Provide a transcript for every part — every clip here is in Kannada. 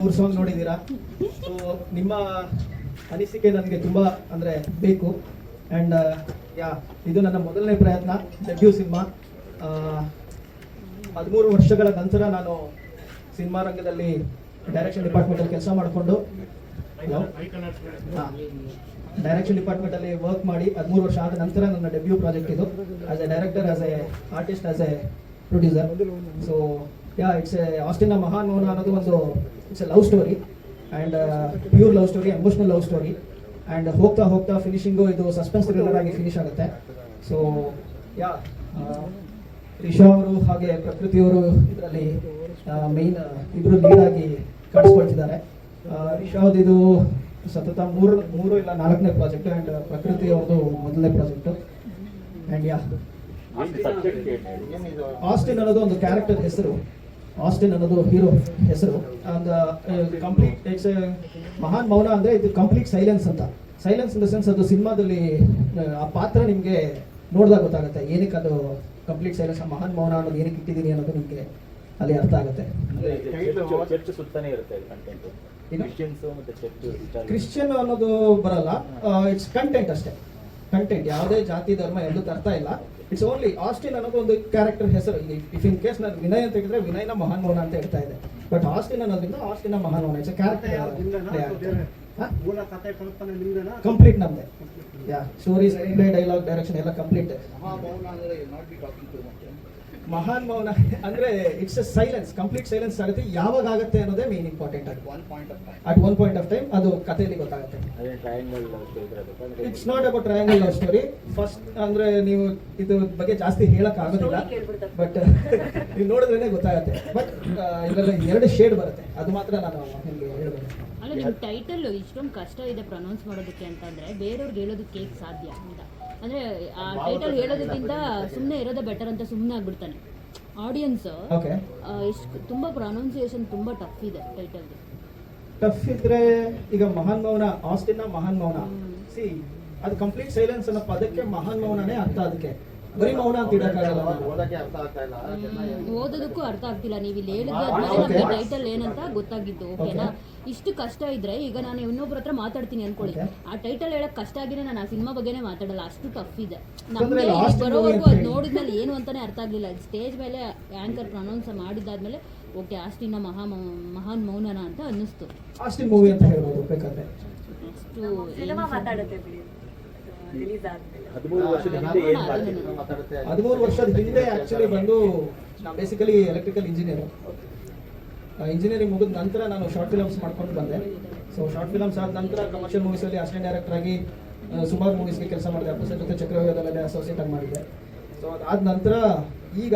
ಮೂರು ಸಾಂಗ್ ನೋಡಿದ್ದೀರಾ? ಸೊ ನಿಮ್ಮ ಅನಿಸಿಕೆ ನನಗೆ ತುಂಬ ಅಂದರೆ ಬೇಕು. ಆ್ಯಂಡ್ ಯಾ ಇದು ನನ್ನ ಮೊದಲನೇ ಪ್ರಯತ್ನ ಡೆಬ್ಯೂ ಸಿನಿಮಾ. ಹದಿಮೂರು ವರ್ಷಗಳ ನಂತರ ನಾನು ಸಿನಿಮಾ ರಂಗದಲ್ಲಿ ಡೈರೆಕ್ಷನ್ ಡಿಪಾರ್ಟ್ಮೆಂಟಲ್ಲಿ ಕೆಲಸ ಮಾಡಿಕೊಂಡು ಡೈರೆಕ್ಷನ್ ಡಿಪಾರ್ಟ್ಮೆಂಟಲ್ಲಿ ವರ್ಕ್ ಮಾಡಿ ಹದಿಮೂರು ವರ್ಷ ಆದ ನಂತರ ನನ್ನ ಡೆಬ್ಯೂ ಪ್ರಾಜೆಕ್ಟ್ ಇದು. As a director as a artist as a producer so ya it's a ಆಸ್ಟಿನ Mahan Mouna ಅನ್ನೋದು ಒಂದು it's a love story and pure love story emotional love story and ಹೋಗ್ತಾ ಹೋಗ್ತಾ ಫಿನಿಶಿಂಗು ಇದು ಸಸ್ಪೆನ್ಸ್ ಥ್ರಿಲ್ಲರ್ ಆಗಿ ಫಿನಿಶ್ ಆಗುತ್ತೆ. ಸೊ ಯಾ ರಿಷಾ ಅವರು ಹಾಗೆ ಪ್ರಕೃತಿಯವರು ಇದರಲ್ಲಿ ಮೇನ್ ಇಬ್ಬರು ಲೀಡ್ ಆಗಿ ಕಾಣಿಸ್ಕೊಳ್ತಿದ್ದಾರೆ. ರಿಷಾದ್ ಇದು ಸತತ ಮೂರು ಮೂರು ಇಲ್ಲ ನಾಲ್ಕನೇ ಪ್ರಾಜೆಕ್ಟ್ ಆ್ಯಂಡ್ ಪ್ರಕೃತಿ ಅವ್ರದ್ದು ಮೊದಲನೇ ಪ್ರಾಜೆಕ್ಟು ಆ್ಯಂಡ್ ಯಾ ಆಸ್ಟಿನ್ ಅನ್ನೋದು ಒಂದು ಕ್ಯಾರೆಕ್ಟರ್ ಹೆಸರು. ಆಸ್ಟಿನ್ ಅನ್ನೋದು ಹೀರೋ ಹೆಸರು. ಅಂದ ಕಂಪ್ಲೀಟ್ ಇಟ್ಸ್ ಮಹಾನ್ ಮೌನ ಅಂದ್ರೆ ಇದು ಕಂಪ್ಲೀಟ್ ಸೈಲೆನ್ಸ್ ಅಂತ. ಸೈಲೆನ್ಸ್ ಇನ್ ದ ಸೆನ್ಸ್ ಅದು ಸಿನಿಮಾದಲ್ಲಿ ಆ ಪಾತ್ರ ನಿಮಗೆ ನೋಡಿದಾಗ ಗೊತ್ತಾಗುತ್ತೆ. ಏನಕ್ಕೆ ಅದು ಕಂಪ್ಲೀಟ್ ಸೈಲೆನ್ಸ್ ಮಹಾನ್ ಮೌನ ಅನ್ನೋದು ಏನಕ್ಕೆ ಇಟ್ಟಿದ್ದೀನಿ ಅನ್ನೋದು ನಿಮಗೆ ಅಲ್ಲಿ ಅರ್ಥ ಆಗುತ್ತೆ. ಕ್ರಿಶ್ಚಿಯನ್ ಅನ್ನೋದು ಬರಲ್ಲ. ಇಟ್ಸ್ ಕಂಟೆಂಟ್ ಅಷ್ಟೇ. ಕಂಟೆಂಟ್ ಯಾವುದೇ ಜಾತಿ ಧರ್ಮ ಎಲ್ಲೂ ತರ್ತಾ ಇಲ್ಲ. ಇಟ್ಸ್ ಓನ್ಲಿ ಆಸ್ಟಿನ್ ಅನ್ನೋದು ಒಂದು ಕ್ಯಾರೆಕ್ಟರ್ ಹೆಸರು ಇಫ್ ಇನ್ ಕೇಸ್ ನಾನು ವಿನಯ್ ಅಂತ ಹೇಳಿದ್ರೆ ವಿನಯ್ನ ಮಹಾನ್ ಮೌನ ಅಂತ ಹೇಳ್ತಾ ಇದೆ. ಬಟ್ ಆಸ್ಟಿನ್ ಅನ್ನೋದ್ರಿಂದ ಆಸ್ಟಿನ ಮಹಾನ್ ಮೌನ. ಇಟ್ಸ್ ಕ್ಯಾರೆಕ್ಟರ್ ಕಂಪ್ಲೀಟ್ ನಮ್ದೆ. ಯಾ ಸ್ಟೋರೀಸ್ ಡೈಲಾಗ್ ಡೈರೆಕ್ಷನ್ ಎಲ್ಲ ಕಂಪ್ಲೀಟ್ ಮಹಾನ್ ಮೌನ ಅಂದ್ರೆ it's a silence complete silence ಆಗುತ್ತೆ. ಯಾವಾಗ ಆಗುತ್ತೆ ಅನ್ನೋದೇ main important at one point at one point of time ಅದು ಕಥೆಯಲ್ಲಿ ಗೊತ್ತಾಗುತ್ತೆ. It's not about triangle love story first ಅಂದ್ರೆ ನೀವು ಇದ್ರ ಬಗ್ಗೆ ಜಾಸ್ತಿ ಹೇಳಕ್ ಆಗೋದಿಲ್ಲ ಬಟ್ ನೀವು ನೋಡಿದ್ರೇನೆ ಗೊತ್ತಾಗುತ್ತೆ. ಬಟ್ ಇದರಲ್ಲಿ ಎರಡು ಶೇಡ್ ಬರುತ್ತೆ. ಅದು ಮಾತ್ರ ನಾನು ನಿಮಗೆ ಹೇಳಬಹುದು ಅಲ್ಲ ನಿಮ್ಮ ಟೈಟಲ್ ಇಷ್ಟೊಂದು ಕಷ್ಟ ಇದೆ ಪ್ರೊನೌನ್ಸ್ ಮಾಡೋದಕ್ಕೆ ಅಂತಂದ್ರೆ ಬೇರೆಯವ್ರಿಗೆ ಹೇಳೋದಕ್ಕೆ ಸಾಧ್ಯ ಅಂತ. ಅಂದ್ರೆ ಆ ಟೈಟಲ್ ಹೇಳೋದಕ್ಕಿಂತ ಸುಮ್ಮನೆ ಇರೋದೇ ಬೆಟರ್ ಅಂತ ಸುಮ್ಮನೆ ಆಗ್ಬಿಡ್ತಾನೆ. ಆಡಿಯನ್ಸ್ ಎಷ್ಟು ತುಂಬಾ ಪ್ರೊನೌನ್ಸಿಯೇಷನ್ ತುಂಬಾ ಟಫ್ ಇದೆ ಟೈಟಲ್ ಟಫ್ ಇದ್ರೆ ಈಗ ಮಹಾನ್ ಮೌನ ಆಸ್ಟಿನ್ ಮಹಾನ್ ಮೌನ. ಸಿ ಅದು ಕಂಪ್ಲೀಟ್ ಸೈಲೆನ್ಸ್ ಅನ್ನೋ ಪದಕ್ಕೆ ಮಹಾನ್ ಮೌನನೇ ಅರ್ಥ ಅದಕ್ಕೆ. ಬರೀ ಮೌನ ಅಂತ ಇಡಕ್ಕಾಗಲ್ಲ ಓದಕ್ಕೆ ಅರ್ಥ ಆಗ್ತಾ ಇಲ್ಲ. ಓದೋದಕ್ಕೂ ಅರ್ಥ ಆಗ್ತಿಲ್ಲ. ನೀವು ಇಲ್ಲಿ ಹೇಳಿದ್ರೆ. ಟೈಟಲ್ ಏನಂತ ಗೊತ್ತಾಗಿದ್ದು ಓಕೆನಾ ಇಷ್ಟು ಕಷ್ಟ ಇದ್ರೆ ಈಗ ನಾನು ಇನ್ನೊಬ್ರ ಹತ್ರ ಮಾತಾಡ್ತೀನಿ ಅನ್ಕೊಳ್ಳಿ. ಆ ಟೈಟಲ್ ಹೇಳಕ್ ಕಷ್ಟ ಆಗಿರೇ ನಾನು ಆ ಸಿನಿಮಾ ಬಗ್ಗೆನೇ ಮಾತಾಡಲ್ಲ. ಅಷ್ಟು ಟಫ್ ಇದೆ. ನಮ್ಗೆ ಬರೋವರೆಗೂ ಅದು ನೋಡಿದ್ಮೇಲೆ ಏನು ಅಂತಾನೆ ಅರ್ಥ ಆಗ್ಲಿಲ್ಲ. ಸ್ಟೇಜ್ ಮೇಲೆ ಆಂಕರ್ ಪ್ರೊನೌನ್ಸ್ ಮಾಡಿದ್ದಾದ್ಮೇಲೆ ಓಕೆ ಆಸ್ಟಿನ ಮಹಾ ಮಹಾನ್ ಮೌನನ ಅಂತ ಅನ್ನಿಸ್ತು. ಆಸ್ಟಿನ್ ಮೂವಿ ಅಂತ ಹೇಳ್ಬೋದು ಬೇಕಾದ್ರೆ. ಅಷ್ಟು ಸಿನಿಮಾ ಮಾತಾಡುತ್ತೆ ಬಿಡಿ. ಹದಿಮೂರು ವರ್ಷದ ಹಿಂದೆ ಹದಿಮೂರು ವರ್ಷದ ಆಕ್ಚುಲಿ ಬಂದು ನಾನು ಬೇಸಿಕಲಿ ಎಲೆಕ್ಟ್ರಿಕಲ್ ಇಂಜಿನಿಯರ್ ಇಂಜಿನಿಯರಿಂಗ್ ಮುಗಿದ ನಂತರ ನಾನು ಶಾರ್ಟ್ ಫಿಲಮ್ಸ್ ಮಾಡ್ಕೊಂಡು ಬಂದೆ. ಸೊ ಶಾರ್ಟ್ ಫಿಲಮ್ಸ್ ಆದ ನಂತರ ಕಮರ್ಷಿಯಲ್ ಮೂವೀಸಲ್ಲಿ ಅಸಿಸ್ಟೆಂಟ್ ಡೈರೆಕ್ಟರ್ ಆಗಿ ಸುಮಾರು ಮೂವೀಸ್ಗೆ ಕೆಲಸ ಮಾಡಿದೆ. ಅಪ್ಪಸ ಜೊತೆ ಚಕ್ರವ್ಯೂಹದಲ್ಲೇ ಅಸೋಸಿಯೇಟ್ ಆಗಿ ಮಾಡಿದ್ದೆ ಸೊ ಅದಾದ ನಂತರ ಈಗ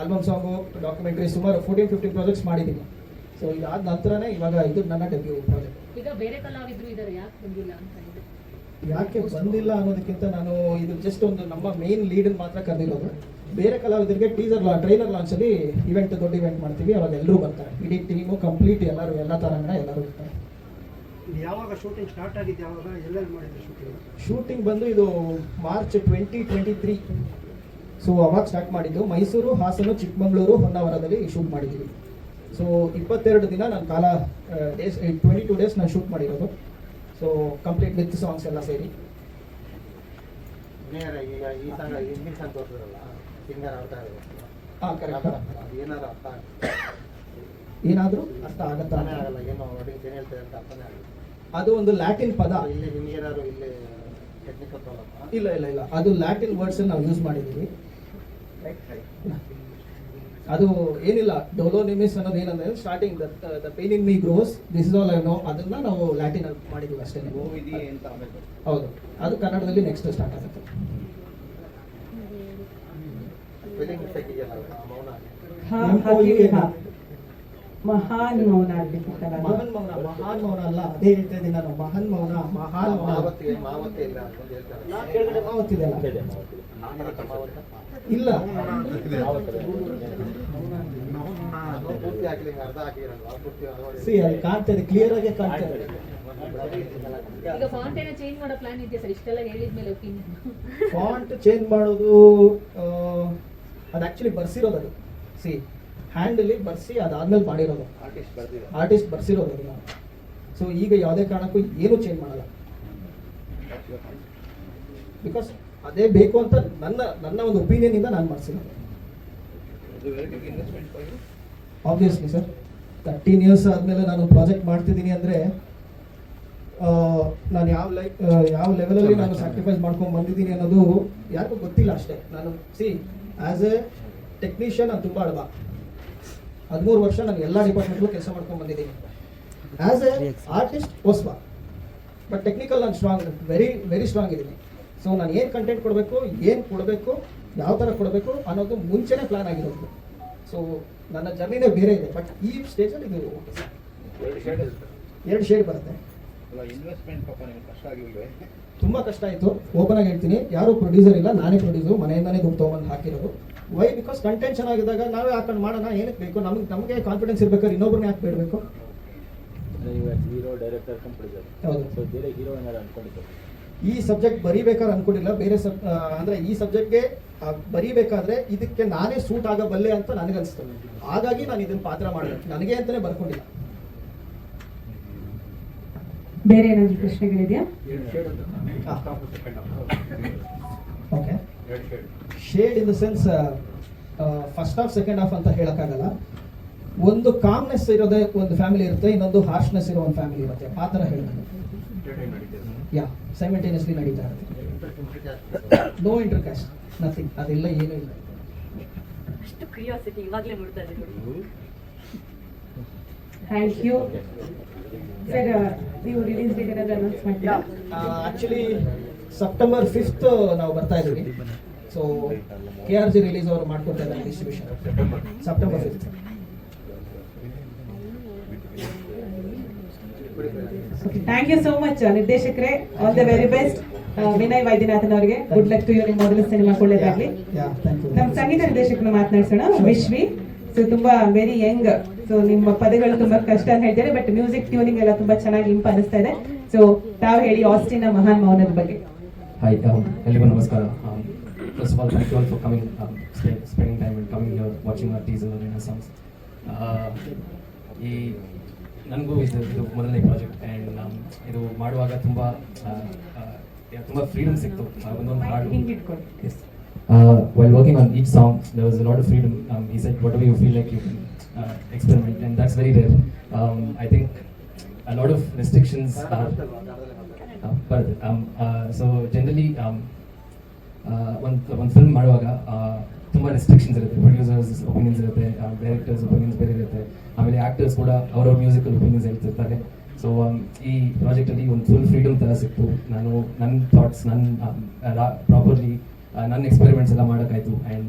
ಆಲ್ಬಮ್ ಸಾಂಗು ಡಾಕ್ಯುಮೆಂಟ್ರಿ ಸುಮಾರು ಫೋರ್ಟೀನ್ ಫಿಫ್ಟೀನ್ ಪ್ರಾಜೆಕ್ಟ್ಸ್ ಮಾಡಿದ್ದೀನಿ. ಸೊ ಇದಾದ ನಂತರನೇ ಇವಾಗ ಇದು ನನ್ನ ಡೆಬ್ಯೂ ಪ್ರಾಜೆಕ್ಟ್ ಈಗ ಬೇರೆ ಕಲಾವಿದ್ರು ಯಾಕೆ ಬಂದಿಲ್ಲ ಅಂತ ಯಾಕೆ ಬಂದಿಲ್ಲ ಅನ್ನೋದಕ್ಕಿಂತ ನಾನು ಇದು ಜಸ್ಟ್ ಒಂದು ನಮ್ಮ ಮೇನ್ ಲೀಡ್ ಮಾತ್ರ ಕರೆದಿರೋದು. ಬೇರೆ ಕಲಾವಿದರಿಗೆ ಟೀಸರ್ ಲಾ ಟ್ರೈಲರ್ ಲಾಂಚ್ ಅಲ್ಲಿ ಇವೆಂಟ್ ದೊಡ್ಡ ಇವೆಂಟ್ ಮಾಡ್ತೀವಿ. ಅವಾಗ ಎಲ್ಲರೂ ಬರ್ತಾರೆ. ಇಡೀ ಟೀಮು ಕಂಪ್ಲೀಟ್ ಎಲ್ಲರೂ ಎಲ್ಲ ತರಂಗಣ ಎಲ್ಲರೂ ಇರ್ತಾರೆ. ಇದು ಯಾವಾಗ ಶೂಟಿಂಗ್ ಸ್ಟಾರ್ಟ್ ಆಗಿದ್ದು ಯಾವಾಗ? ಎಲ್ಲೆಲ್ಲಿ ಮಾಡಿದ್ರು ಶೂಟಿಂಗ್ ಶೂಟಿಂಗ್ ಬಂದು ಇದು March twenty twenty three so ಅವಾಗ ಸ್ಟಾರ್ಟ್ ಮಾಡಿದ್ದು. ಮೈಸೂರು ಹಾಸನ ಚಿಕ್ಕಮಗಳೂರು ಹೊನ್ನಾವರದಲ್ಲಿ ಶೂಟ್ ಮಾಡಿದ್ದೀವಿ. ಸೊ ಇಪ್ಪತ್ತೆರಡು ದಿನ ನಾನು ಕಾಲ ಡೇಸ್ ಟ್ವೆಂಟಿ ಟೂ ಡೇಸ್ ನಾನು ಶೂಟ್ ಮಾಡಿರೋದು. ಸೊ ಕಂಪ್ಲೀಟ್ ವಿತ್ ಸಾಂಗ್ಸ್ ಎಲ್ಲ ಸೇರಿ. ನೇರ ಈಗ ಈ ಸಾಂಗ್ ಹಿಂದಿನ ಸಾಂಗ್ ತೋರಿಸಿದ್ರಲ್ಲ ಸಿಂಗರ್ ಆಡ್ತಾ ಇರೋದು ಹಾಂ ಕರೆಕ್ಟ್ ಅದು ಏನಾದ್ರು ಅರ್ಥ ಆಗ್ತದೆ ಏನಾದರೂ? ಅರ್ಥ ಆಗತ್ತಾನೆ ಆಗಲ್ಲ. ಏನೋ ಒಟ್ಟಿಗೆ ಏನು ಹೇಳ್ತಾರೆ ಅಂತ ಅರ್ಥನೇ ಆಗಲ್ಲ ಅದು ಒಂದು ಲ್ಯಾಟಿನ್ ಪದ. ಇಲ್ಲಿ ನಿಮ್ಗೇನಾದ್ರು ಇಲ್ಲಿ ಟೆಕ್ನಿಕಲ್ ಪ್ರಾಬ್ಲಮ್ ಇಲ್ಲ ಇಲ್ಲ ಇಲ್ಲ. ಅದು ಲ್ಯಾಟಿನ್ ವರ್ಡ್ಸ್ ನಾವು ಯೂಸ್ ಮಾಡಿದ್ದೀವಿ. ಅದು ಏನಿಲ್ಲ. ಡೊಲೋನಿಮಿಸ್ ಅನ್ನೋದು ಏನಂದ್ರೆ starting the pain in me grows this is all I know ಅದನ್ನ ನಾವು ಲ್ಯಾಟಿನ್ ಅಲ್ಲಿ ಮಾಡಿದ್ದೀವಿ ಅಷ್ಟೇ. ಹೌದು. ಅದು ಕನ್ನಡದಲ್ಲಿ ನೆಕ್ಸ್ಟ್ ಸ್ಟಾರ್ಟ್ ಆಗುತ್ತೆ. ಹಾ ಮಹಾನ್ ಮೌನ ಆಗ್ಬೇಕಿತ್ತಲ್ಲ. ಮಹಾನ್ ಮೌನ ಮಹಾನ್ ಮೌನ ಅಲ್ಲ ಅದೇ ಹೇಳ್ತಾ ಇದ್ದೀನಿ ನಾನು ಮಹಾನ್ ಮೌನ ಮಹಾನ್ ಮೌನ ಇಲ್ಲ ಸಿ ಅಲ್ಲಿ ಕಾಣ್ತಾ ಇದೆ ಕ್ಲಿಯರ್ ಆಗಿ ಕಾಣ್ತಾ ಇದೆ ಈಗ ಫಾಂಟ್ ಏನೋ ಚೇಂಜ್ ಮಾಡೋ ಪ್ಲಾನ್ ಇದೆಯಾ ಸರ್? ಇಷ್ಟೆಲ್ಲ ಹೇಳಿದ್ಮೇಲೆ ಒಪಿನಿಯನ್ ಫಾಂಟ್ ಚೇಂಜ್ ಮಾಡೋದು ಆ, ಅದು ಆಕ್ಚುಲಿ ಬರ್ಸಿರೋದು ಅದು. ಸಿ ಹ್ಯಾಂಡಲ್ಲಿ ಬರ್ಸಿ ಅದಾದ್ಮೇಲೆ ಮಾಡಿರೋದು. ಆರ್ಟಿಸ್ಟ್ ಬರ್ಸಿರೋದು. ಆರ್ಟಿಸ್ಟ್ ಬರ್ಸಿರೋದು ಅದನ್ನ ಸೊ ಈಗ ಯಾವುದೇ ಕಾರಣಕ್ಕೂ ಏನೂ ಚೇಂಜ್ ಮಾಡಲ್ಲ. ಬಿಕಾಸ್ ಅದೇ ಬೇಕು ಅಂತ ನನ್ನ ನನ್ನ ಒಂದು ಒಪಿನಿಯನ್ ಇಂದ ನಾನು ಮಾಡಿಸಿರೋದು. ಆಬ್ವಿಯಸ್ಲಿ ಸರ್ ತರ್ಟೀನ್ ಇಯರ್ಸ್ ಆದಮೇಲೆ ನಾನು ಪ್ರಾಜೆಕ್ಟ್ ಮಾಡ್ತಿದ್ದೀನಿ ಅಂದರೆ ನಾನು ಯಾವ ಲೈಕ್ ಯಾವ ಲೆವೆಲಲ್ಲಿ ನಾನು ಸ್ಯಾಕ್ರಿಫೈಸ್ ಮಾಡ್ಕೊಂಡು ಬಂದಿದ್ದೀನಿ ಅನ್ನೋದು ಯಾರಿಗೂ ಗೊತ್ತಿಲ್ಲ ಅಷ್ಟೇ. ನಾನು ಸಿ ಆ್ಯಸ್ ಎ ಟೆಕ್ನಿಷಿಯನ್ ನಾನು ತುಂಬ ಅಳವ ಹದಿಮೂರು ವರ್ಷ ನಾನು ಎಲ್ಲ ಡಿಪಾರ್ಟ್ಮೆಂಟ್ಗೂ ಕೆಲಸ ಮಾಡ್ಕೊಂಡು ಬಂದಿದ್ದೀನಿ. ಆ್ಯಸ್ ಎ ಆರ್ಟಿಸ್ಟ್ ಹೊಸ್ಬ. ಬಟ್ ಟೆಕ್ನಿಕಲ್ ನಾನು ಸ್ಟ್ರಾಂಗ್ ವೆರಿ ವೆರಿ ಸ್ಟ್ರಾಂಗ್ ಇದ್ದೀನಿ. ಸೊ ನಾನು ಏನು ಕಂಟೆಂಟ್ ಕೊಡಬೇಕು ಏನು ಕೊಡಬೇಕು ಯಾವ ಥರ ಕೊಡಬೇಕು ಅನ್ನೋದು ಮುಂಚೆನೇ ಪ್ಲಾನ್ ಆಗಿರೋದು. ಸೊ ನನ್ನ ಜರ್ನಿನೇ ಬೇರೆ ಇದೆ. ಬಟ್ ಈ ಸ್ಟೇಜಲ್ಲಿ ಇದು ಎರಡು ಶೇಡ್ ಬರುತ್ತೆ. ತುಂಬ ಕಷ್ಟ ಆಯಿತು. ಓಪನ್ ಆಗಿ ಹೇಳ್ತೀನಿ. ಯಾರು ಪ್ರೊಡ್ಯೂಸರ್ ಇಲ್ಲ ನಾನೇ ಪ್ರೊಡ್ಯೂಸರ್ ಮನೆಯಿಂದಾನೇ ದುಡ್ಡು ತೊಗೊಂಡು ಹಾಕಿರೋದು. ವೈ ಬಿಕಾಸ್ ಕಂಟೆಂಟ್ ಚೆನ್ನಾಗಿದ್ದಾಗ ನಾವೇ ಹಾಕೊಂಡು ಮಾಡೋಣ ಏನಕ್ಕೆ ಬೇಕು? ನಮ್ಗೆ ನಮಗೆ ಕಾನ್ಫಿಡೆನ್ಸ್ ಇರ್ಬೇಕಾದ್ರೆ ಇನ್ನೊಬ್ರನ್ನ ಯಾಕೆ ಬೇಡಬೇಕು ಹೀರೋ ಡೈರೆಕ್ಟರ್ ಹೀರೋ ಈ ಸಬ್ಜೆಕ್ಟ್ ಬರಿಬೇಕಾದ್ರೆ ಅನ್ಕೊಂಡಿಲ್ಲ. ಬೇರೆ ಸಬ್ ಅಂದ್ರೆ ಈ ಸಬ್ಜೆಕ್ಟ್ಗೆ ಬರೀಬೇಕಾದ್ರೆ ಇದಕ್ಕೆ ನಾನೇ ಸೂಟ್ ಆಗಬಲ್ಲೆ ಅಂತ ನನಗನ್ಸ್ತು. ಹಾಗಾಗಿ ನಾನು ಇದನ್ನ ಪಾತ್ರ ಮಾಡಿದೆ. ನನಗೆ ಅಂತಲೇ ಬರ್ಕೊಂಡಿಲ್ಲ. ಬೇರೆ ಏನಾದ್ರು ಪ್ರಶ್ನೆಗಳಿದೆಯಾ? Okay shade in the sense first half second half ಅಂತ ಹೇಳೋಕ್ಕಾಗಲ್ಲ. ಒಂದು ಕಾಮ್ನೆಸ್ ಇರೋದೇ ಒಂದು ಫ್ಯಾಮಿಲಿ ಇರುತ್ತೆ ಇನ್ನೊಂದು ಹಾರ್ಶ್ನೆಸ್ ಇರೋ ಒಂದು ಫ್ಯಾಮಿಲಿ ಇರುತ್ತೆ. ಆ ಥರ ಹೇಳ್ಬೋದು ಯಾ ಸೈಮಲ್ಟೇನಿಯಸ್ಲಿ ನಡೀತಾ ಇರುತ್ತೆ. ನೋ ಇಂಟರ್ ಕ್ಯಾಸ್ಟ್ ನಥಿಂಗ್ ಅದೆಲ್ಲ ಏನೂ ಇಲ್ಲ. ಅಷ್ಟು ಕ್ಯೂರಿಯಾಸಿಟಿ ಇವಾಗಲೇ ನೋಡ್ತಾ ಇದ್ದೀನಿ ಥ್ಯಾಂಕ್ ಯು ಸರ್ ನೀವು ರಿಲೀಸ್ ಡೇಟ್ ಏನಾದ್ರು ಅನೌನ್ಸ್ ಮಾಡ್ತೀರಾ? ಆಕ್ಚುಲಿ ಸೆಪ್ಟೆಂಬರ್ ಫಿಫ್ತ್ ನಾವು ಬರ್ತಾ ಇದ್ದೀವಿ. So K R G release ಅವರು ಮಾಡ್ಕೊಡ್ತಾ ಇದ್ದಾರೆ distribution September fifth thank you so much ನಿರ್ದೇಶಕರೇ. All the very best Vinay Vaidyanathan ಅವರಿಗೆ. ಗುಡ್ ಲಕ್ ಟು ಯು ನಿಮ್ಮ ಮೊದಲ ಸಿನಿಮಾ ಒಳ್ಳೇದಾಗ್ಲಿ ನಮ್ಮ ಸಂಗೀತ ನಿರ್ದೇಶಕರನ್ನ ಮಾತನಾಡಿಸೋಣ. ವಿಶ್ವಿ ಸೊ ತುಂಬಾ ವೆರಿ ಯಂಗ್ ಸೊ ನಿಮ್ಮ ಪದಗಳು ತುಂಬಾ ಕಷ್ಟ ಅಂತ ಹೇಳ್ತಾರೆ ಬಟ್ ಮ್ಯೂಸಿಕ್ ಟ್ಯೂನಿಂಗ್ ಎಲ್ಲ ತುಂಬಾ ಚೆನ್ನಾಗಿ ಇಂಪ್ ಅನಿಸ್ತಾ ಇದೆ. ಸೊ ತಾವ್ ಹೇಳಿ ಆಸ್ಟಿನ್ ಮಹಾನ್ ಮೌನದ ಬಗ್ಗೆ. ಎಲ್ಲರಿಗೂ ನಮಸ್ಕಾರ. First all thank you for time and coming watching our teaser and songs ಈ ನನಗೂ ಇದು ಇದು ಮೊದಲನೇ ಪ್ರಾಜೆಕ್ಟ್ ಆ್ಯಂಡ್ ಇದು ಮಾಡುವಾಗ ತುಂಬ ಫ್ರೀಡಮ್ ಸಿಕ್ತು. ಒಂದೊಂದು ಹಾಡು. While working on song freedom is what you feel like you uh, experiment, and that's very rare. Um, I think a lot of restrictions are. Uh, but um, uh, so generally, um, uh, ಒಂದು ಒಂದು ಫಿಲ್ಮ್ ಮಾಡುವಾಗ ತುಂಬ ರೆಸ್ಟ್ರಿಕ್ಷನ್ಸ್ ಇರುತ್ತೆ ಪ್ರೊಡ್ಯೂಸರ್ಸ್ ಒಪಿನಿಯನ್ಸ್ ಇರುತ್ತೆ ಡೈರೆಕ್ಟರ್ಸ್ ಒಪಿನಿಯನ್ಸ್ ಬೇರೆ ಇರುತ್ತೆ ಆಮೇಲೆ ಆ್ಯಕ್ಟರ್ಸ್ ಕೂಡ ಅವರವ್ರ ಮ್ಯೂಸಿಕಲ್ ಒಪಿನಿಯನ್ಸ್ ಹೇಳ್ತಿರ್ತಾರೆ ಸೊ ಈ ಪ್ರಾಜೆಕ್ಟಲ್ಲಿ ಒಂದು ಫುಲ್ ಫ್ರೀಡಮ್ ಥರ ಸಿಕ್ತು ನಾನು ನನ್ನ ಥಾಟ್ಸ್ ನನ್ನ ಪ್ರಾಪರ್ಲಿ ನನ್ನ ಎಕ್ಸ್ಪೆರಿಮೆಂಟ್ಸ್ ಎಲ್ಲ ಮಾಡೋಕ್ಕಾಯ್ತು and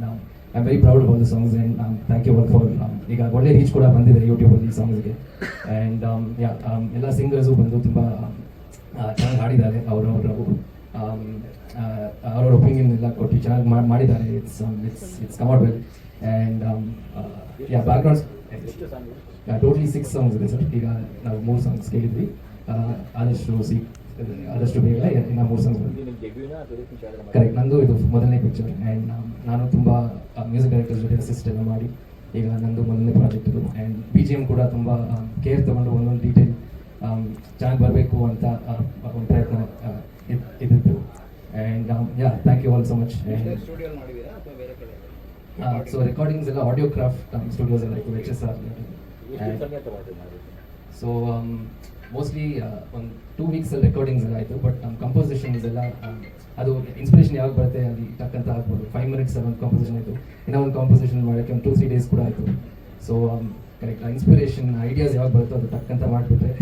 I very proud of the songs and thank you all for ಈಗ ಒಳ್ಳೆ ರೀಚ್ ಕೂಡ ಬಂದಿದೆ ಯೂಟ್ಯೂಬಲ್ಲಿ ಸಾಂಗ್ಸ್ಗೆ ಆ್ಯಂಡ್ ಯಾ ಎಲ್ಲ ಸಿಂಗರ್ಸು ಬಂದು ತುಂಬ ಚೆನ್ನಾಗಿ ಹಾಡಿದ್ದಾರೆ. ಅವರವರ ಅವರವ್ರ ಒಪಿನಿಯನ್ ಎಲ್ಲ ಕೊಟ್ಟು ಚೆನ್ನಾಗಿ ಮಾಡಿ ಮಾಡಿದ್ದಾರೆ. It's it's it's come out well and yeah backgrounds totally six songs ಇದೆ ಸರ್ ಈಗ ನಾವು ಮೂರು ಸಾಂಗ್ಸ್ ಕೇಳಿದ್ವಿ. ಆದಷ್ಟು ಸಿ ಆದಷ್ಟು ಬೇಗ ಇನ್ನು ಮೂರು ಇದಕ್ಕೆ ಕರೆಕ್ಟ್ ನಂದು ಇದು ಮೊದಲನೇ ಪಿಕ್ಚರ್ ಆ್ಯಂಡ್ ನಾನು ತುಂಬ ಮ್ಯೂಸಿಕ್ ಡೈರೆಕ್ಟರ್ ಜೊತೆ ಅಸಿಸ್ಟ್ ಎಲ್ಲ ಮಾಡಿ ಈಗ ನಂದು ಮೊದಲನೇ ಪ್ರಾಜೆಕ್ಟ್ ಇದು. ಆ್ಯಂಡ್ ಬಿ ಜಿ ಎಂ ಕೂಡ ತುಂಬ ಕೇರ್ ತಗೊಂಡು ಒಂದೊಂದು ಡೀಟೇಲ್ ಚೆನ್ನಾಗಿ ಬರಬೇಕು ಅಂತ ಒಂದು ಪ್ರಯತ್ನ ಇದ್ದಿದ್ದು and yeah thank you all so much and so recordings ಎಲ್ಲ ಆಡಿಯೋ ಕ್ರಾಫ್ಟ್ ಸ್ಟುಡಿಯೋಸ್ ಎಲ್ಲ ಇತ್ತು ಎಚ್ ಎಸ್ ಆರ್ ಮಾಡಿ ಸೊ ಮೋಸ್ಟ್ಲಿ ಒಂದು ಟೂ ವೀಕ್ಸಲ್ಲಿ ರೆಕಾರ್ಡಿಂಗ್ಸ್ ಎಲ್ಲ ಆಯಿತು ಬಟ್ ನಮ್ಮ ಕಂಪೋಸಿಷನ್ಸ್ ಎಲ್ಲ ಅದು ಇನ್ಸ್ಪಿರೇಷನ್ ಯಾವಾಗ ಬರುತ್ತೆ ಅಲ್ಲಿ ಟಕ್ ಅಂತ ಆಗ್ಬೋದು ಫೈವ್ ಮಿನಿಟ್ಸ್ ಒಂದು ಕಂಪೋಸಿಷನ್ ಆಯಿತು. ಇನ್ನೊಂದು ಕಂಪೋಸಿಷನ್ ಮಾಡೋಕ್ಕೆ ಒಂದು ಟೂ ತ್ರೀ ಡೇಸ್ ಕೂಡ ಆಯಿತು. ಸೊ ಕರೆಕ್ಟ್ ಇನ್ಸ್ಪಿರೇಷನ್ ಐಡಿಯಾಸ್ ಯಾವಾಗ ಬರುತ್ತೋ ಅದು ಟಕ್ ಅಂತ ಮಾಡಿಬಿಟ್ರೆ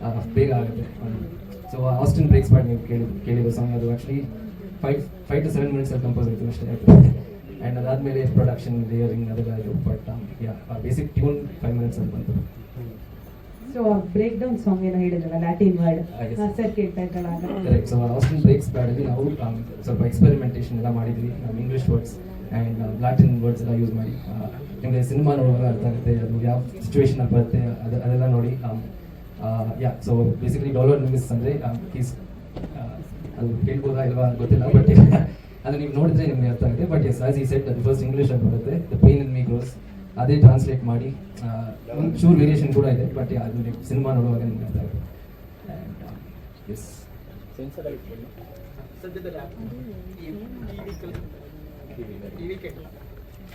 ಬೇಗ ಆಗುತ್ತೆ. ಸೊ ಆಸ್ಟಿನ್ ಬ್ರೇಕ್ಸ್ ಮಾಡಿ ನೀವು ಕೇಳಿ, ಕೇಳಿರೋ ಸಾಂಗ್ ಅದು actually five five to seven ಮಿನಿಟ್ಸಲ್ಲಿ compose ಆಯಿತು ಅಷ್ಟೇ ಆಯಿತು. ಆ್ಯಂಡ್ ಅದಾದಮೇಲೆ ಪ್ರೊಡಕ್ಷನ್ ಲೇಯರಿಂಗ್ ಅದೆಲ್ಲ ಆಯಿತು. But yeah basic tune five ಮಿನಿಟ್ಸಲ್ಲಿ ಬಂತು. ಸೊ ಬ್ರೇಕ್ ಡೌನ್ ಸಾಂಗ್ ಏನೋ ಹೇಳಿದ್ರಲ್ಲ ಲ್ಯಾಟಿನ್ ವರ್ಡ್. ಸರ್ ಕೇಳ್ತಾ ಇದ್ದಲ್ಲ ಕರೆಕ್ಟ್ ಸೊ ಬ್ರೇಕ್ಸ್ ಬ್ಯಾಡಲ್ಲಿ ನಾವು ಸ್ವಲ್ಪ ಎಕ್ಸ್ಪೆರಿಮೆಂಟೇಷನ್ ಎಲ್ಲ ಮಾಡಿದ್ವಿ ನಮ್ಮ English words and Latin words ಎಲ್ಲ ಯೂಸ್ ಮಾಡಿ. ನಿಮಗೆ ಸಿನಿಮಾ ನೋಡುವಾಗ ಅರ್ಥ ಆಗುತ್ತೆ ಅದು ಯಾವ ಸಿಚುವೇಶನಲ್ಲಿ ಬರುತ್ತೆ ಅದು ಅದೆಲ್ಲ ನೋಡಿ yeah so basically dollar miss ಅಂದರೆ ಈಸ್ ಅದು ಹೇಳ್ಬೋದಾ ಇಲ್ವಾ ಗೊತ್ತಿಲ್ಲ ಬಟ್ ಅದು ನೀವು ನೋಡಿದ್ರೆ ನಿಮಗೆ ಅರ್ಥ ಆಗುತ್ತೆ. But yes as I said ಅದು ಫಸ್ಟ್ ಇಂಗ್ಲೀಷ್ ಅಲ್ಲಿ ಬರುತ್ತೆ. The pain in me grows ಅದೇ ಟ್ರಾನ್ಸ್ಲೇಟ್ ಮಾಡಿ ಒಂದು ಚೂರು ವೇರಿಯೇಷನ್ ಕೂಡ ಇದೆ ಬಟ್ ಅದು ಸಿನಿಮಾ ನೋಡುವಾಗ ನಿಮ್ಗೆ ಅರ್ಥ ಆಗುತ್ತೆ. Yes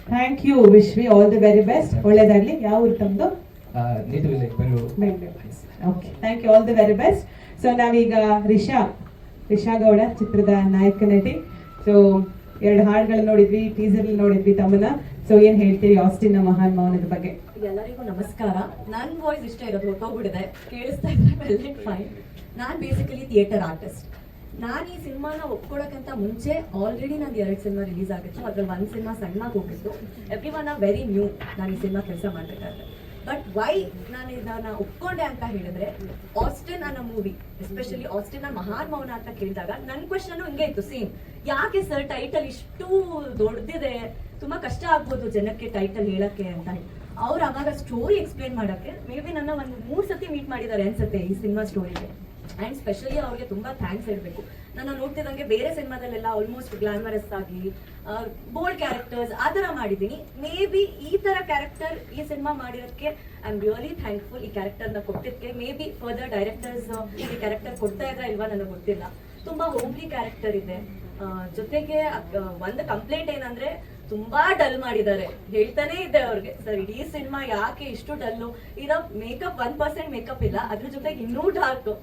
thank you Vishwi all the very best ಒಳ್ಳೇದಾಗ್ಲಿ. ಯಾವ ಊರು ತಮ್ಮದು okay thank you all the very best so ನಾವೀಗ ರಿಷಾ ರಿಷಾ ಗೌಡ ಚಿತ್ರದ ನಾಯಕ ನಟಿ. ಸೊ ಎರಡು ಹಾಡುಗಳು ನೋಡಿದ್ವಿ ಟೀಸರ್ ನೋಡಿದ್ವಿ ತಮ್ಮನ್ನ. ಸೊ ಏನ್ ಹೇಳ್ತೀರಿ ಆಸ್ಟಿನ್ ಮಹಾನ್ ಮೌನದ ಬಗ್ಗೆ? ಎಲ್ಲರಿಗೂ ನಮಸ್ಕಾರ. ನನ್ನ ವಾಯ್ಸ್ ಇಷ್ಟ ಇರೋದು ಹೊಟ್ಟೋಗ್ಬಿಡಿದೆ ಕೇಳಿಸ್ತಾ ಇದ್ರೆ ಫೈನ್ ನಾನು ಬೇಸಿಕಲಿ ಥಿಯೇಟರ್ ಆರ್ಟಿಸ್ಟ್ ನಾನು ಈ ಸಿನಿಮಾನ ಒಪ್ಕೊಳಕ್ಕಿಂತ ಮುಂಚೆ ಆಲ್ರೆಡಿ ನಂದು ಎರಡು ಸಿನಿಮಾ ರಿಲೀಸ್ ಆಗಿತ್ತು. ಅದ್ರಲ್ಲಿ ಒಂದು ಸಿನಿಮಾ ಸಣ್ಣಗೆ ಹೋಗಿತ್ತು. ಎವ್ರಿ ಒನ್ ಆ ವೆರಿ ನ್ಯೂ ನಾನು ಈ ಸಿನಿಮಾ ಕೆಲಸ ಮಾಡಬೇಕಾದ್ರೆ. ಬಟ್ ವೈ ನಾನು ಇದನ್ನ ಒಪ್ಕೊಂಡೆ ಅಂತ ಹೇಳಿದ್ರೆ, ಆಸ್ಟಿನ್ ಅನ್ನೋ ಮೂವಿ ಎಸ್ಪೆಷಲಿ ಆಸ್ಟಿನ್ ಮಹಾನ್ ಮೌನ ಅಂತ ಕೇಳಿದಾಗ ನನ್ನ ಕ್ವಶನ್ ಹಿಂಗೆ ಇತ್ತು. ಸೇಮ್ ಯಾಕೆ ಸರ್ ಟೈಟಲ್ ಇಷ್ಟು ದೊಡ್ಡದಿದೆ ತುಂಬಾ ಕಷ್ಟ ಆಗ್ಬೋದು ಜನಕ್ಕೆ ಟೈಟಲ್ ಹೇಳಕ್ಕೆ ಅಂತ. ಅವ್ರು ಅವಾಗ ಸ್ಟೋರಿ ಎಕ್ಸ್ಪ್ಲೇನ್ ಮಾಡಕ್ಕೆ ಮೇ ಬಿ ನನ್ನ ಒಂದು ಮೂರು ಸತಿ ಮೀಟ್ ಮಾಡಿದ್ದಾರೆ ಅನ್ಸುತ್ತೆ ಈ ಸಿನಿಮಾ ಸ್ಟೋರಿಗೆ ಆ್ಯಂಡ್ ಸ್ಪೆಷಲಿ ಅವ್ರಿಗೆ ತುಂಬ ಥ್ಯಾಂಕ್ಸ್ ಹೇಳಬೇಕು. ನಾನು ನೋಡ್ತಿದ್ದಂಗೆ ಬೇರೆ ಸಿನಿಮಾದಲ್ಲೆಲ್ಲ ಆಲ್ಮೋಸ್ಟ್ ಗ್ಲಾಮರಸ್ ಆಗಿ ಬೋಲ್ಡ್ ಕ್ಯಾರೆಕ್ಟರ್ಸ್ ಆ ಥರ ಮಾಡಿದ್ದೀನಿ. ಮೇ ಬಿ ಈ ಥರ ಕ್ಯಾರೆಕ್ಟರ್ ಈ ಸಿನಿಮಾ ಮಾಡಿರೋದಕ್ಕೆ ಐ ಆಮ್ ರಿಯಲಿ ಥ್ಯಾಂಕ್ಫುಲ್ ಈ ಕ್ಯಾರೆಕ್ಟರ್ನ ಕೊಟ್ಟಿದ್ದಕ್ಕೆ. ಮೇ ಬಿ ಫರ್ದರ್ ಡೈರೆಕ್ಟರ್ಸ್ ಈ ಕ್ಯಾರೆಕ್ಟರ್ ಕೊಡ್ತಾ ಇದ್ರ ಇಲ್ವಾ ನನಗೆ ಗೊತ್ತಿಲ್ಲ. ತುಂಬ ಹೋಮ್ಲಿ ಕ್ಯಾರೆಕ್ಟರ್ ಇದೆ. ಜೊತೆಗೆ ಒಂದು ಕಂಪ್ಲೇಂಟ್ ಏನಂದ್ರೆ ತುಂಬಾ ಡಲ್ ಮಾಡಿದ್ದಾರೆ. ಹೇಳ್ತಾನೆ ಇದೆ ಅವ್ರಿಗೆ, ಸರ್, ಇಡೀ ಸಿನಿಮಾ ಯಾಕೆ ಇಷ್ಟು ಡಲ್ಲು? ಈಗ ಮೇಕಪ್ ಒನ್ ಪರ್ಸೆಂಟ್ ಮೇಕಪ್ ಇಲ್ಲ, ಅದ್ರ ಜೊತೆಗೆ ಇನ್ನೂ ಡಾರ್ಕ್.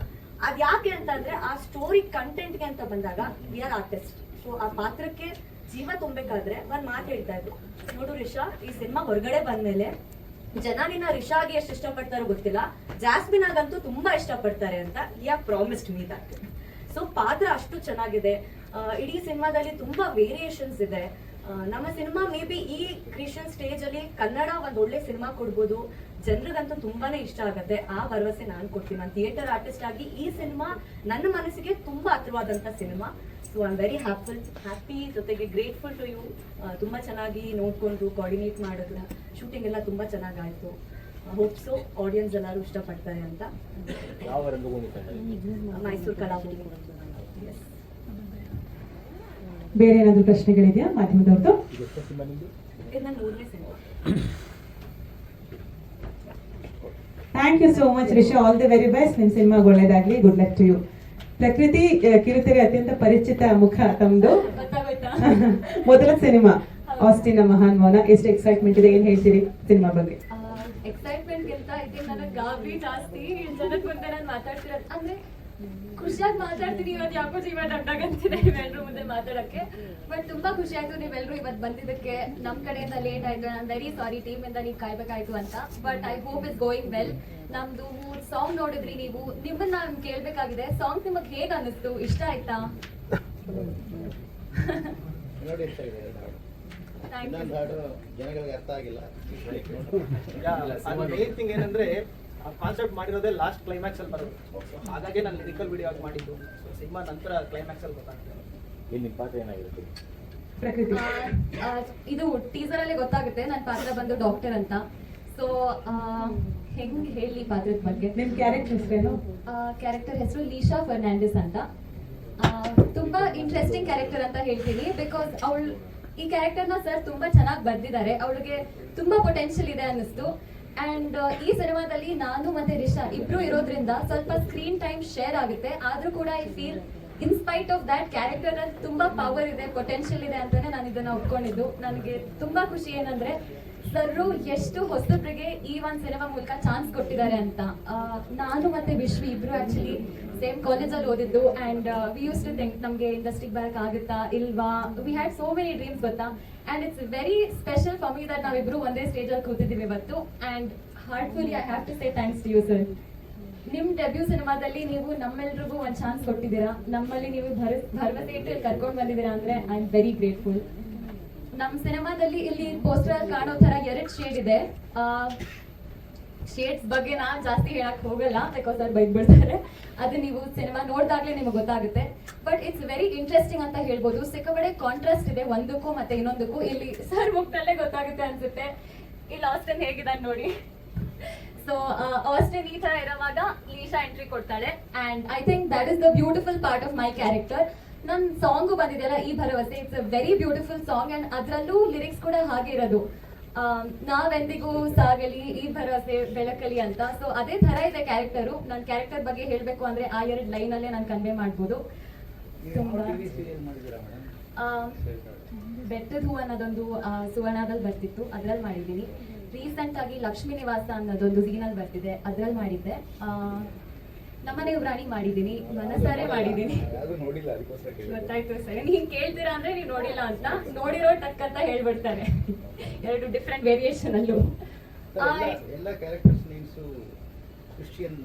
ಅದ್ ಯಾಕೆ ಅಂತಂದ್ರೆ, ಆ ಸ್ಟೋರಿ ಕಂಟೆಂಟ್ಗೆ ಅಂತ ಬಂದಾಗ ವಿ ಆರ್ ಆರ್ಟಿಸ್ಟ್ ಸೊ ಆ ಪಾತ್ರಕ್ಕೆ ಜೀವ ತುಂಬಬೇಕಾದ್ರೆ ಒಂದ್ ಮಾತು ಹೇಳ್ತಾ ಇದ್ರು. ನೋಡು ರಿಷಾ, ಈ ಸಿನಿಮಾ ಹೊರಗಡೆ ಬಂದ್ಮೇಲೆ ಜನ ನಿನ್ನ ರಿಷಾಗೆ ಎಷ್ಟು ಇಷ್ಟಪಡ್ತಾರೋ ಗೊತ್ತಿಲ್ಲ. ಜಾಸ್ಮಿನ್ ಆಗಂತೂ ತುಂಬಾ ಇಷ್ಟಪಡ್ತಾರೆ ಅಂತ ಯಾ ಪ್ರಾಮಿಸ್ಡ್ ಮೀ ಸೊ ಪಾತ್ರ ಅಷ್ಟು ಚೆನ್ನಾಗಿದೆ. ಇಡೀ ಸಿನಿಮಾದಲ್ಲಿ ತುಂಬಾ ವೇರಿಯೇಷನ್ಸ್ ಇದೆ. ನಮ್ಮ ಸಿನಿಮಾ ಮೇ ಬಿ ಈ ಕ್ರಿಶ್ಚಿಯನ್ ಸ್ಟೇಜ್ ಅಲ್ಲಿ ಕನ್ನಡ ಒಂದ್ ಒಳ್ಳೆ ಸಿನಿಮಾ ಕೊಡ್ಬೋದು. ಜನರಿಗಂತೂ ತುಂಬಾನೇ ಇಷ್ಟ ಆಗುತ್ತೆ. ಆ ಭರವಸೆ ನಾನು ಕೊಡ್ತೀನಿ. ನಾನು ಥಿಯೇಟರ್ ಆರ್ಟಿಸ್ಟ್ ಆಗಿ ಈ ಸಿನಿಮಾ ನನ್ನ ಮನಸ್ಸಿಗೆ ತುಂಬಾ ಹತ್ರವಾದಂತ cinema. So I am very happy happy ಜೊತೆಗೆ ಗ್ರೇಟ್ಫುಲ್ ಟು ಯು ತುಂಬಾ ಚೆನ್ನಾಗಿ ನೋಡ್ಕೊಂಡು ಕೋಆರ್ಡಿನೇಟ್ ಮಾಡಿದ್ರ ಶೂಟಿಂಗ್ ಎಲ್ಲ ತುಂಬಾ ಚೆನ್ನಾಗಾಯ್ತು. ಹೋಪ್ಸು ಆಡಿಯನ್ಸ್ ಎಲ್ಲರೂ ಇಷ್ಟಪಡ್ತಾರೆ ಅಂತ. ಮೈಸೂರು ಕಲಾಭೂಮಿ ಎಸ್ ಬೇರೆ ಏನಾದರೂ ಪ್ರಶ್ನೆಗಳಿದೆಯಾ ಮಾಧ್ಯಮದವ್ರದ್ದು? Thank you so much Risha all the very best ನಿಮ್ ಸಿನಿಮಾ ಒಳ್ಳೇದಾಗ್ಲಿ. Good luck to you Prakruti ಕಿರುತೆರೆ ಅತ್ಯಂತ ಪರಿಚಿತ ಮುಖ ತಮ್ಮದು ಮೊದಲ ಸಿನಿಮಾ, ಆಸ್ಟಿನ ಮಹಾನ್ ಮೌನ. ಎಷ್ಟು ಎಕ್ಸೈಟ್ಮೆಂಟ್ ಇದೆ? ಏನ್ ಹೇಳ್ತೀರಿ ಸಿನಿಮಾ ಬಗ್ಗೆ? ನನಗೆ ಗಾಬರಿ ಜಾಸ್ತಿ. ಜನಕ್ಕೆ ಮುಂದೆ ನಾನು ಮಾತಾಡ್ತಿರೋದು. ಅಂದ್ರೆ ಖುಷಿಯಾಗಿ ಮಾತಾಡ್ತೀನಿ ಇವತ್ತು ಯಾಕೋ ಜೀವ ಕಂತಿದೆ ನೀವೆಲ್ಲರೂ ಮುಂದೆ ಮಾತಾಡಕ್ಕೆ. ಬಟ್ ತುಂಬಾ ಖುಷಿ ಆಯ್ತು ನೀವೆಲ್ಲರೂ ಇವತ್ತು ಬಂದಿದ್ದಕ್ಕೆ. ನಮ್ಮ ಕಡೆಯಿಂದ ಲೇಟ್ ಆಯ್ತು. ನಾನು ವೆರಿ ಸಾರಿ ಟೀಮ್ ಇಂದ ನೀವು ಕಾಯ್ಬೇಕಾಯ್ತು ಅಂತ. But I hope is going well ನಮ್ದು ಮೂರು ಸಾಂಗ್ ನೋಡಿದ್ರಿ ನೀವು. ನಿಮ್ಮನ್ನ ನಾನು ಕೇಳ್ಬೇಕಾಗಿದೆ. ಸಾಂಗ್ ನಿಮಗೆ ಹೇಗೆ ಅನ್ನಿಸ್ತು? ಇಷ್ಟ ಆಯ್ತಾ? ಥ್ಯಾಂಕ್ ಯು ಜನಗಳಿಗೆ ಅರ್ಥ ಆಗಿಲ್ಲ. ಏನಂದ್ರೆ ಕಾನ್ಸೆಪ್ಟ್ ಮಾಡಿರೋದೇ ಲಾಸ್ಟ್ ಕ್ಲೈಮ್ಯಾಕ್ಸ್ ಅಲ್ಲಿ ಬರೋದು ಹಾಗಾಗಿ ನಾನು ಲಿರಿಕಲ್ ವಿಡಿಯೋ ಆಗಿ ಮಾಡಿದ್ದು. ಸೊ ಸಿನಿಮಾ ನಂತರ ಕ್ಲೈಮ್ಯಾಕ್ಸ್ ಅಲ್ಲಿ ಗೊತ್ತಾಗ್ತದೆ ಇಲ್ಲಿ ನಿಮ್ಮ ಪಾತ್ರ ಏನಾಗಿರುತ್ತೆ? ಪ್ರಕೃತಿ. ಇದು ಟೀಸರ್ ಅಲ್ಲಿ ಗೊತ್ತಾಗುತ್ತೆ. ನನ್ನ ಪಾತ್ರ ಬಂದು ಡಾಕ್ಟರ್ ಅಂತ. ಸೊ ಹೆಂಗ್ ಹೇಳಿ ಪಾತ್ರದ ಬಗ್ಗೆ? ನಿಮ್ ಕ್ಯಾರೆಕ್ಟರ್ ಹೆಸರೇನು? ಕ್ಯಾರೆಕ್ಟರ್ ಹೆಸರು ಲೀಶಾ ಫರ್ನಾಂಡಿಸ್ ಅಂತ. ತುಂಬಾ ಇಂಟ್ರೆಸ್ಟಿಂಗ್ ಕ್ಯಾರೆಕ್ಟರ್ ಅಂತ ಹೇಳ್ತೀನಿ. ಬಿಕಾಸ್ ಅವಳು ಈ ಕ್ಯಾರೆಕ್ಟರ್ನ ಸರ್ ತುಂಬಾ ಚೆನ್ನಾಗಿ ಬರ್ದಿದ್ದಾರೆ. ಅವಳಿಗೆ ತುಂಬಾ ಪೊಟೆನ್ಷಿಯಲ್ ಇದೆ ಅನ್ನಿಸ್ತು. ಅಂಡ್ ಈ ಸಿನಿಮಾದಲ್ಲಿ ನಾನು ಮತ್ತೆ ರಿಷಾ ಇಬ್ರು ಇರೋದ್ರಿಂದ ಸ್ವಲ್ಪ ಸ್ಕ್ರೀನ್ ಟೈಮ್ ಶೇರ್ ಆಗುತ್ತೆ. ಆದ್ರೂ ಕೂಡ I feel in spite of that character ಅಲ್ಲಿ ತುಂಬಾ ಪವರ್ ಇದೆ ಪೊಟೆನ್ಶಿಯಲ್ ಇದೆ ಅಂತಾನೆ ನಾನು ಇದನ್ನ ಒಪ್ಕೊಂಡಿದ್ದು. ನನಗೆ ತುಂಬಾ ಖುಷಿ ಏನಂದ್ರೆ ಸರ್ರು ಎಷ್ಟು ಹೊಸಬ್ರಿಗೆ ಈ ಒಂದ್ ಸಿನಿಮಾ ಮೂಲಕ ಚಾನ್ಸ್ ಕೊಟ್ಟಿದ್ದಾರೆ ಅಂತ. ನಾನು ಮತ್ತೆ ವಿಶ್ವ ಇಬ್ರು ಆಕ್ಚುಲಿ ಸೇಮ್ ಕಾಲೇಜಲ್ಲಿ ಓದಿದ್ದು and we use to think ನಮಗೆ ಇಂಡಸ್ಟ್ರಿಗೆ ಬರಕ್ ಆಗುತ್ತಾ ಇಲ್ವಾ? We had so many dreams ಗೊತ್ತಾ? And it's very special for me that ನಾವಿಬ್ರು ಒಂದೇ ಸ್ಟೇಜ್ ಅಲ್ಲಿ ಕೂತಿದ್ದೀವಿ ಇವತ್ತು. And heartfully I have to say thanks to you sir ನಿಮ್ ಡೆಬ್ಯೂ ಸಿನಿಮಾದಲ್ಲಿ ನೀವು ನಮ್ಮೆಲ್ರಿಗೂ ಒಂದ್ ಚಾನ್ಸ್ ಕೊಟ್ಟಿದ್ದೀರಾ? ನಮ್ಮಲ್ಲಿ ನೀವು ಭರ- ಭರವಸೆ ಇಟ್ಟು ಕರ್ಕೊಂಡು ಬಂದಿದ್ದೀರಾ ಅಂದ್ರೆ ಐ ಆಮ್ ವೆರಿ ಗ್ರೇಟ್ಫುಲ್ ನಮ್ ಸಿನಿಮಾದಲ್ಲಿ ಇಲ್ಲಿ ಪೋಸ್ಟರ್ ಅಲ್ಲಿ ಕಾಣೋ ತರ ಎರಡ್ ಶೇಡ್ ಇದೆ. ಶೇಡ್ಸ್ ಬಗ್ಗೆ ನಾ ಜಾಸ್ತಿ ಹೇಳಕ್ ಹೋಗಲ್ಲ ಬಿಕಾಸ್ ಅವ್ರು ಬೈದ್ಬಿಡ್ತಾರೆ. ಅದು ನೀವು ಸಿನಿಮಾ ನೋಡಿದಾಗ್ಲೇ ನಿಮಗೆ ಗೊತ್ತಾಗುತ್ತೆ. ಬಟ್ ಇಟ್ಸ್ ವೆರಿ ಇಂಟ್ರೆಸ್ಟಿಂಗ್ ಅಂತ ಹೇಳ್ಬೋದು. ಸಿಕ್ಕಬಡೆ ಕಾಂಟ್ರಾಸ್ಟ್ ಇದೆ, ಒಂದಕ್ಕೂ ಮತ್ತೆ ಇನ್ನೊಂದಕ್ಕೂ. ಇಲ್ಲಿ ಸರ್ ಮುಖದಲ್ಲೇ ಗೊತ್ತಾಗುತ್ತೆ ಅನ್ಸುತ್ತೆ. ಇಲ್ಲಿ ಆಸ್ಟನ್ ಹೇಗಿದ್ದಾನೆ ನೋಡಿ. ಸೊ ಆಸ್ಟನ್ ಈ ತರ ಇರೋವಾಗ ಲೀಶಾ ಎಂಟ್ರಿ ಕೊಡ್ತಾಳೆ. And I think that is the beautiful part of my character ನನ್ನ ಸಾಂಗು ಬಂದಿದೆಯಲ್ಲ ಈ ಭರವಸೆ it's a very beautiful song and ಅದರಲ್ಲೂ ಲಿರಿಕ್ಸ್ ಕೂಡ ಹಾಗೆ ಇರೋದು. ನಾವೆಂದಿಗೂ ಸಾಗಲಿ ಈ ಭರವಸೆ ಬೆಳಕಲಿ ಅಂತ. ಸೊ ಅದೇ ತರ ಇದೆ ಕ್ಯಾರೆಕ್ಟರು ನನ್ನ ಕ್ಯಾರೆಕ್ಟರ್ ಬಗ್ಗೆ ಹೇಳಬೇಕು ಅಂದ್ರೆ ಆ ಎರಡು ಲೈನ್ ಅಲ್ಲೇ ನಾನು ಕನ್ವೆ ಮಾಡ್ಬೋದು. ಬೆಟ್ಟದ ಹೂ ಅನ್ನೋದೊಂದು ಸುವರ್ಣದಲ್ಲಿ ಬರ್ತಿತ್ತು. ಅದ್ರಲ್ಲಿ ಮಾಡಿದ್ದೀನಿ. ರೀಸೆಂಟ್ ಆಗಿ ಲಕ್ಷ್ಮೀ ನಿವಾಸ ಅನ್ನೋದೊಂದು ಸೀನಲ್ಲಿ ಬರ್ತಿದೆ. ಅದ್ರಲ್ಲಿ ಮಾಡಿದ್ದೆ. ನಮ್ಮನೆ ರಾಣಿ ಮಾಡಿದ್ದೀನಿ ಮನಸಾರೆ ಮಾಡಿದ್ದೀನಿ. ಗೊತ್ತಾಯ್ತು ಸರ್ ನೀನ್ ಕೇಳ್ತೀರಾ ಅಂದ್ರೆ ನೀವು ನೋಡಿಲ್ಲ ಅಂತ. ನೋಡಿರೋ ಟಕ್ ಅಂತ ಹೇಳ್ಬಿಡ್ತಾರೆ. ಎರಡು ಡಿಫ್ರೆಂಟ್ ವೇರಿಯೇಷನ್ ಅಲ್ಲೂ. ಎಲ್ಲ- ಎಲ್ಲ ಕ್ಯಾರೆಕ್ಟರ್ಸ್ ನೇಮ್ಸು ಕ್ರಿಶ್ಚಿಯನ್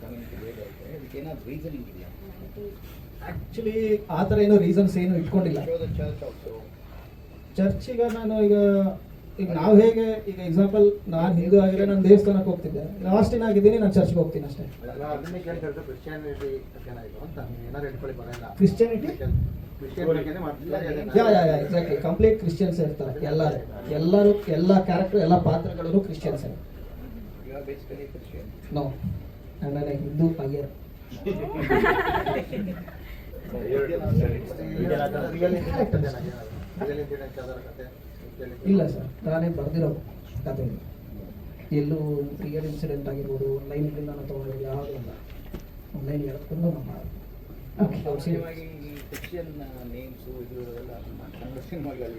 ಕಮ್ಯುನಿಟಿ ಇದೆ ಅದಕ್ಕೆ ಏನಾದ್ರು ರೀಸನಿಂಗ್ ಇದೆಯಾ? ಆಕ್ಚುಲಿ ಆ ಥರ ಏನೋ ರೀಸನ್ಸ್ ಏನು ಇಟ್ಕೊಂಡಿಲ್ಲ. ಚರ್ಚ್ ಚರ್ಚಿಗ ನಾನು ಈಗ ಈಗ ನಾವು ಹೇಗೆ ಈಗ ಎಕ್ಸಾಂಪಲ್ ನಾನು ಹಿಂದೂ ಆಗಿದ್ರೆ ನಾನು ದೇವಸ್ಥಾನಕ್ಕೆ ಹೋಗ್ತಿದ್ದೆ. ಲಾಸ್ಟಿನ ಆಗಿದ್ದೀನಿ ನಾನು ಚರ್ಚ್ಗೆ ಹೋಗ್ತೀನಿ ಅಷ್ಟೇ. ಕ್ರಿಶ್ಚಿಯಾನಿಟಿ ಎಕ್ಸಾಕ್ಟ್ಲಿ ಕಂಪ್ಲೀಟ್ ಕ್ರಿಶ್ಚಿಯನ್ಸ್ ಇರ್ತಾರೆ ಎಲ್ಲರೂ. ಎಲ್ಲರೂ ಎಲ್ಲ ಕ್ಯಾರೆಕ್ಟರ್ ಎಲ್ಲ ಪಾತ್ರಗಳು Christians no Hindu Iyer real ಇಲ್ಲ ಸರ್ ನಾನೇ ಬರೆದಿರೋ ಕತೆ ಎಲ್ಲೂ ರಿಯಲ್ ಇನ್ಸಿಡೆಂಟ್ ಆಗಿರ್ಬೋದು ಲೈನ್ ನಾನು ತೊಗೊಂಡಿರೋದು ಯಾವುದೂ ಇಲ್ಲ. ಲೈನ್ ಹೇಳ್ಕೊಂಡು ನಾವು ಮಾಡೋದು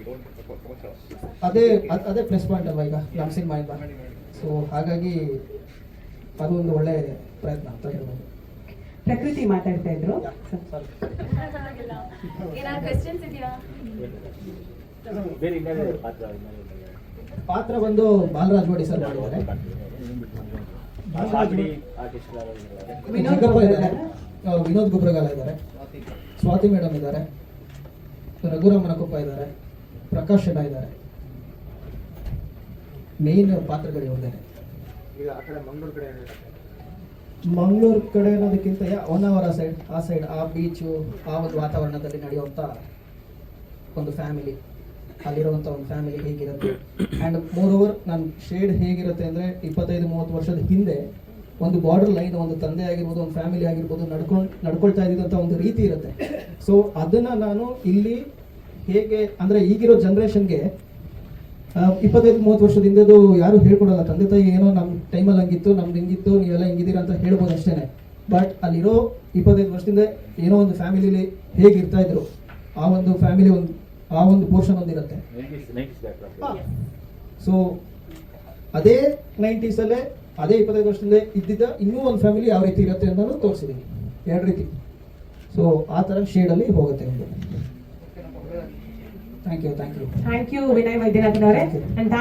ಡೋಂಟ್ ಅದೇ ಅದ್- ಅದೇ ಪ್ಲಸ್ ಪಾಯಿಂಟ್ ಅಲ್ವಾ ಈಗ ನಮ್ಮ ಸಿನಿಮಾಯಿಂದ ಸೊ ಹಾಗಾಗಿ ಅದು ಒಂದು ಒಳ್ಳೆ ಪ್ರಯತ್ನ ಅಂತ ಹೇಳ್ಬೋದು. ಪ್ರಕೃತಿ ಮಾತಾಡ್ತಾ ಇದ್ರು. ಏನಾದ್ರು ಕ್ವೆಶನ್ಸ್ ಇದೆಯಾ? ಪಾತ್ರ ಬಂದು ಬಾಲರಾಜ್ ಮಾಡಿ ಸರ್ ಮಾಡಿದ್ದಾರೆ. ವಿನೋದ್ ಇದ್ದಾರೆ. ವಿನೋದ್ ಗುಬ್ರಗಾಲ ಇದ್ದಾರೆ. ಸ್ವಾತಿ ಮೇಡಮ್ ಇದ್ದಾರೆ. ರಘುರಾಮನಕೊಪ್ಪ ಇದ್ದಾರೆ. ಪ್ರಕಾಶ್ ಶೆಟ್ಟ ಇದ್ದಾರೆ. ಮೇನ್ ಪಾತ್ರಗಳು ಇವ್ರದೇ ಈಗ ಆ ಕಡೆ ಮಂಗಳೂರು ಕಡೆ ಏನಿದೆ? ಮಂಗಳೂರು ಕಡೆ ಅನ್ನೋದಕ್ಕಿಂತ ಹೊನ್ನಾವರ ಸೈಡ್ ಆ ಸೈಡ್ ಆ ಬೀಚು ಆ ಒಂದು ವಾತಾವರಣದಲ್ಲಿ ನಡೆಯುವಂಥ ಒಂದು ಫ್ಯಾಮಿಲಿ ಅಲ್ಲಿರುವಂಥ ಒಂದು ಫ್ಯಾಮಿಲಿ ಹೇಗಿರುತ್ತೆ? ಆ್ಯಂಡ್ ಮೋರ್ ಓವರ್ ನನ್ನ ಶೇಡ್ ಹೇಗಿರುತ್ತೆ ಅಂದರೆ ಇಪ್ಪತ್ತೈದು, ಮೂವತ್ತು ವರ್ಷದ ಹಿಂದೆ ಒಂದು ಬಾರ್ಡರ್ ಲೈನ್ ಒಂದು ತಂದೆ ಆಗಿರ್ಬೋದು, ಒಂದು ಫ್ಯಾಮಿಲಿ ಆಗಿರ್ಬೋದು ನಡ್ಕೊಂಡು ನಡ್ಕೊಳ್ತಾ ಇದ್ದಂತ ಒಂದು ರೀತಿ ಇರುತ್ತೆ. ಸೊ ಅದನ್ನು ನಾನು ಇಲ್ಲಿ ಹೇಗೆ, ಅಂದರೆ ಈಗಿರೋ ಜನ್ರೇಷನ್ಗೆ ಇಪ್ಪತ್ತೈದು, ಮೂವತ್ತು ವರ್ಷದ ಹಿಂದೆದು ಯಾರು ಹೇಳ್ಕೊಡಲ್ಲ, ತಂದೆ, ತಾಯಿ ಏನೋ ನಮ್ಮ ಟೈಮಲ್ಲಿ ಹಂಗಿತ್ತು, ನಮ್ದು ಹಿಂಗಿತ್ತು, ನೀವೆಲ್ಲ ಹಿಂಗಿದ್ದೀರಾ ಅಂತ ಹೇಳ್ಬೋದು ಅಷ್ಟೇನೆ. ಬಟ್ ಅಲ್ಲಿರೋ ಇಪ್ಪತ್ತೈದು ವರ್ಷದಿಂದ ಏನೋ ಒಂದು ಫ್ಯಾಮಿಲಿಲಿ ಹೇಗಿರ್ತಾ ಇದ್ರು. ಆ ಒಂದು ಫ್ಯಾಮಿಲಿ ಒಂದು ಆ ಒಂದು ಪೋರ್ಷನ್ ಒಂದಿರುತ್ತೆ. ಸೊ ಅದೇ ನೈಂಟೀಸಲ್ಲೇ ಅದೇ ಇಪ್ಪತ್ತೈದು ವರ್ಷದಿಂದ ಇದ್ದಿದ್ದ ಇನ್ನೂ ಒಂದು ಫ್ಯಾಮಿಲಿ ಯಾವ ರೀತಿ ಇರುತ್ತೆ ಅನ್ನೋದು ತೋರಿಸಿದ್ದೀನಿ ಎರಡು ರೀತಿ. ಸೊ ಆ ಥರ ಶೇಡಲ್ಲಿ ಹೋಗುತ್ತೆ ಒಂದು. Thank you thank you thank you Vinay Vaidyanathan ಅವರೇ. ಅಂಡ್